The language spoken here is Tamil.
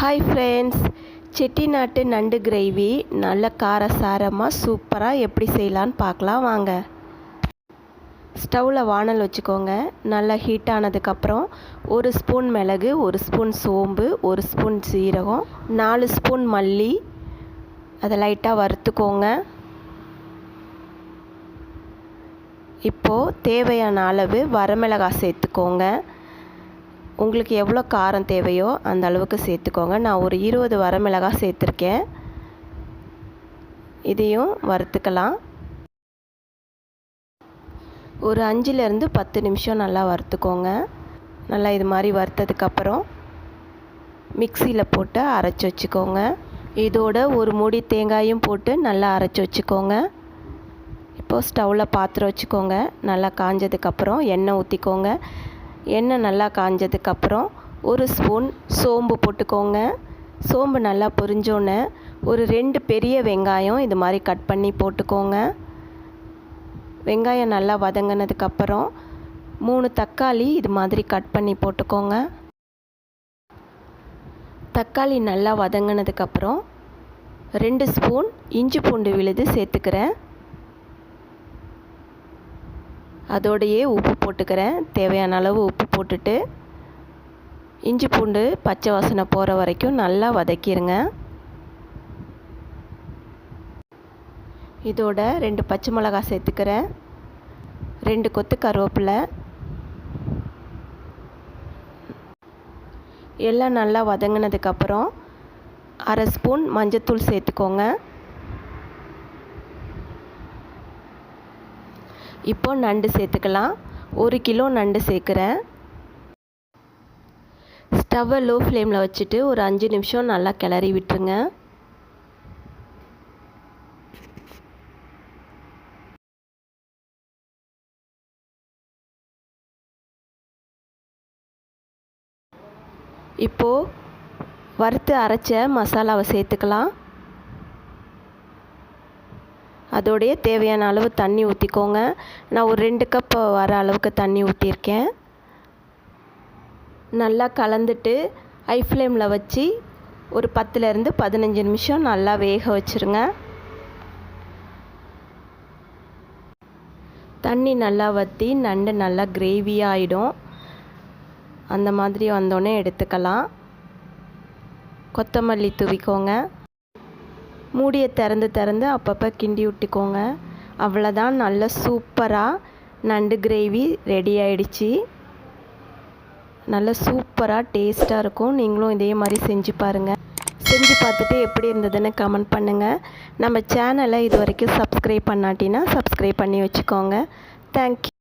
ஹாய் ஃப்ரெண்ட்ஸ் செட்டிநாட்டு நண்டு கிரேவி நல்ல காரசாரமாக சூப்பராக எப்படி செய்யலான்னு பார்க்கலாம் வாங்க. ஸ்டவ்வில் வானல் வச்சுக்கோங்க. நல்லா ஹீட் ஆனதுக்கப்புறம் ஒரு ஸ்பூன் மிளகு ஒரு ஸ்பூன் சோம்பு ஒரு ஸ்பூன் சீரகம் நாலு ஸ்பூன் மல்லி. அதை லைட்டாக வறுத்துக்கோங்க. இப்போது தேவையான அளவு வரமிளகாய் சேர்த்துக்கோங்க. உங்களுக்கு எவ்வளோ காரம் தேவையோ அந்த அளவுக்கு சேர்த்துக்கோங்க. நான் ஒரு இருபது வரமிளகாய் சேர்த்துருக்கேன். இதையும் வறுத்துக்கலாம். ஒரு அஞ்சுலேருந்து பத்து நிமிஷம் நல்லா வறுத்துக்கோங்க. நல்லா இது மாதிரி வறுத்ததுக்கப்புறம் மிக்சியில் போட்டு அரைச்சி வச்சுக்கோங்க. இதோட ஒரு மூடி தேங்காயும் போட்டு நல்லா அரைச்சி வச்சுக்கோங்க. இப்போது ஸ்டவ்வில் பாத்திரம் வச்சுக்கோங்க. நல்லா காஞ்சதுக்கப்புறம் எண்ணெய் ஊற்றிக்கோங்க எண்ணெய் நல்லா காஞ்சதுக்கப்புறம் ஒரு ஸ்பூன் சோம்பு போட்டுக்கோங்க. சோம்பு நல்லா பொரிஞ்சோன்னே ஒரு ரெண்டு பெரிய வெங்காயம் இது மாதிரி கட் பண்ணி போட்டுக்கோங்க. வெங்காயம் நல்லா வதங்கினதுக்கப்புறம் மூணு தக்காளி இது மாதிரி கட் பண்ணி போட்டுக்கோங்க. தக்காளி நல்லா வதங்கினதுக்கப்புறம் ரெண்டு ஸ்பூன் இஞ்சி பூண்டு விழுது சேர்த்துக்கிறேன். அதோடையே உப்பு போட்டுக்கிறேன். தேவையான அளவு உப்பு போட்டுட்டு இஞ்சி பூண்டு பச்சை வாசனை போகிற வரைக்கும் நல்லா வதக்கிடுங்க இதோட ரெண்டு பச்சை மிளகாய் சேர்த்துக்கிறேன். ரெண்டு கொத்து கருவேப்பிலை. எல்லாம் நல்லா வதங்கினதுக்கப்புறம் அரை ஸ்பூன் மஞ்சத்தூள் சேர்த்துக்கோங்க. இப்போ நண்டு சேர்த்துக்கலாம். ஒரு கிலோ நண்டு சேர்க்குறேன். ஸ்டவ்வை லோ ஃப்ளேமில் வச்சுட்டு ஒரு அஞ்சு நிமிஷம் நல்லா கிளறி விட்டுருங்க. இப்போது வறுத்து அரைச்ச மசாலாவை சேர்த்துக்கலாம். அதோடைய தேவையான அளவு தண்ணி ஊற்றிக்கோங்க நான் ஒரு ரெண்டு கப் வர அளவுக்கு தண்ணி ஊற்றிருக்கேன் நல்லா கலந்துட்டு ஹை ஃப்ளேமில் வச்சு ஒரு பத்துலேருந்து பதினஞ்சு நிமிஷம் நல்லா வேக வச்சுருங்க. தண்ணி நல்லா வற்றி நண்டு நல்லா கிரேவியாக ஆகிடும் அந்த மாதிரி வந்தோடனே எடுத்துக்கலாம். கொத்தமல்லி தூவிக்கோங்க. மூடியை திறந்து திறந்து அப்பப்போ கிண்டி விட்டுக்கோங்க. அவ்வளோதான் நல்ல சூப்பராக நண்டு கிரேவி ரெடி ஆயிடுச்சு. நல்ல சூப்பராக டேஸ்ட்டாக இருக்கும். நீங்களும் இதே மாதிரி செஞ்சு பாருங்கள் செஞ்சு பார்த்துட்டு எப்படி இருந்ததுன்னு கமெண்ட் பண்ணுங்கள் நம்ம சேனலை இது வரைக்கும் சப்ஸ்கிரைப் பண்ணாட்டினா சப்ஸ்கிரைப் பண்ணி வச்சுக்கோங்க. தேங்க்யூ